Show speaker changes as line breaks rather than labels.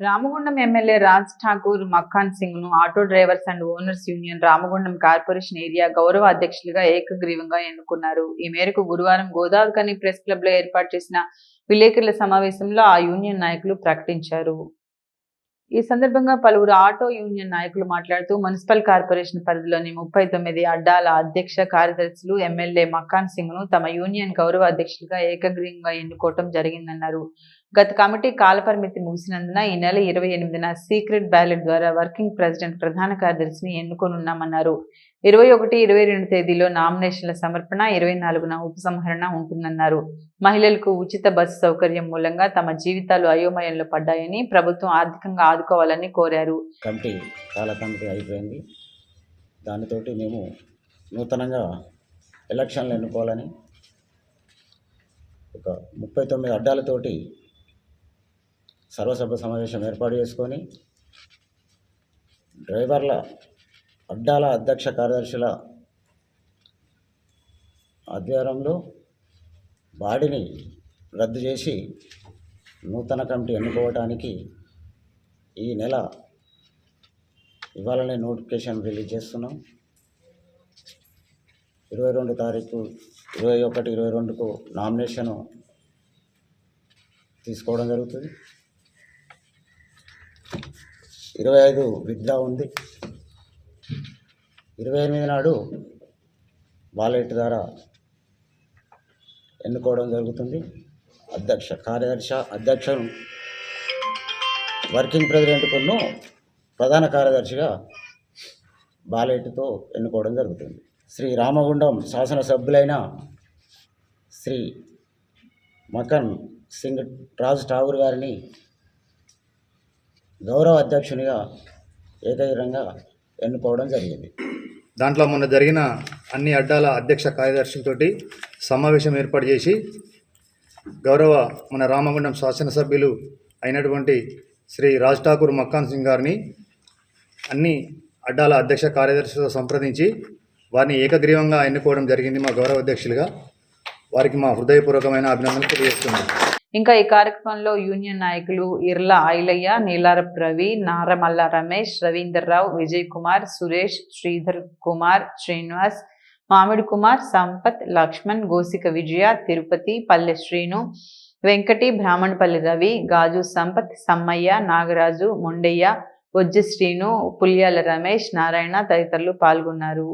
Ramagundam MLA Raj Thakur Makkan సింగ్ను auto drivers and owners union Ramagundam corporation area గౌరవ అధ్యక్షులుగా ఏకగ్రీవంగా ఎన్నుకున్నారు. ఈ మేరకు గురువారం గోదావరికని ప్రెస్ క్లబ్లో ఏర్పాటు చేసిన విలేకరుల సమావేశంలో ఆ యూనియన్ నాయకులు ప్రకటించారు. ఈ సందర్భంగా పలువురు ఆటో యూనియన్ నాయకులు మాట్లాడుతూ మున్సిపల్ కార్పొరేషన్ పరిధిలోని ముప్పై తొమ్మిది అడ్డాల అధ్యక్ష కార్యదర్శులు ఎమ్మెల్యే మక్కాన్ సింగ్ను తమ యూనియన్ గౌరవ అధ్యక్షులుగా ఏకగ్రీవంగా ఎన్నుకోవటం జరిగిందన్నారు. గత కమిటీ కాలపరిమితి ముగిసినందున ఈ నెల ఇరవై ఎనిమిదిన సీక్రెట్ బ్యాలెట్ ద్వారా వర్కింగ్ ప్రెసిడెంట్ ప్రధాన కార్యదర్శిని ఎన్నుకోనున్నామన్నారు. ఇరవై ఒకటి ఇరవై రెండు తేదీలో నామినేషన్ల సమర్పణ ఇరవై నాలుగున ఉపసంహరణ ఉంటుందన్నారు. మహిళలకు ఉచిత బస్సు సౌకర్యం మూలంగా తమ జీవితాలు అయోమయంలో పడ్డాయని ప్రభుత్వం ఆర్థికంగా ఆదుకోవాలని కోరారు.
కమిటీ చాలా కమిటీ అయిపోయింది. దానితోటి మేము నూతనంగా ఎలక్షన్లు ఎన్నుకోవాలని ఒక ముప్పై తొమ్మిది అడ్డాలతోటి సర్వసభ సమావేశం ఏర్పాటు చేసుకొని డ్రైవర్ల అడ్డాల అధ్యక్ష కార్యదర్శుల ఆధ్వర్యంలో బాడీని రద్దు చేసి నూతన కమిటీ ఎన్నుకోవటానికి ఈ నెల ఇవాళనే నోటిఫికేషన్ రిలీజ్ చేస్తున్నాం. ఇరవై రెండు తారీఖు ఇరవై ఒకటి ఇరవై రెండుకు నామినేషను తీసుకోవడం జరుగుతుంది. ఇరవై ఐదు విద్యా ఉంది. ఇరవై ఎనిమిది నాడు బాలెట్ ద్వారా ఎన్నుకోవడం జరుగుతుంది. అధ్యక్ష కార్యదర్శి అధ్యక్ష వర్కింగ్ ప్రెసిడెంట్కును ప్రధాన కార్యదర్శిగా బాలెట్తో ఎన్నుకోవడం జరుగుతుంది. శ్రీ రామగుండం శాసనసభ్యులైన శ్రీ మకన్ సింగ్ రాజ్ ఠాగూర్ గారిని గౌరవ అధ్యక్షునిగా ఏకైకంగా ఎన్నుకోవడం జరిగింది.
దాంట్లో మొన్న జరిగిన అన్ని అడ్డాల అధ్యక్ష కార్యదర్శులతోటి సమావేశం ఏర్పాటు చేసి గౌరవ మన రామగుండం శాసనసభ్యులు అయినటువంటి శ్రీ రాజ్ ఠాకూర్ మక్కాన్ సింగ్ గారిని అన్ని అడ్డాల అధ్యక్ష కార్యదర్శులతో సంప్రదించి వారిని ఏకగ్రీవంగా ఎన్నుకోవడం జరిగింది మా గౌరవ అధ్యక్షులుగా. వారికి మా హృదయపూర్వకమైన అభినందనలు తెలియజేస్తున్నాను.
ఇంకా ఈ కార్యక్రమంలో యూనియన్ నాయకులు ఇర్ల ఐలయ్య నీలారప్ రవి నారమల్ల రమేష్ రవీందర్ రావు విజయ్ కుమార్ సురేష్ శ్రీధర్ కుమార్ శ్రీనివాస్ మామిడి కుమార్ సంపత్ లక్ష్మణ్ గోసిక విజయ తిరుపతి పల్లె శ్రీను వెంకటి బ్రాహ్మణపల్లి రవి గాజు సంపత్ సమ్మయ్య నాగరాజు మొండయ్య వజ్జశ్రీను పుల్యాల రమేష్ నారాయణ తదితరులు పాల్గొన్నారు.